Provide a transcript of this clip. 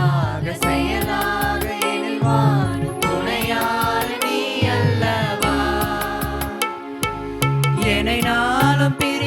செயலாக செயலாக எழில்வான் துணையார் நீ அல்லவா? என்னை நாளும் பிற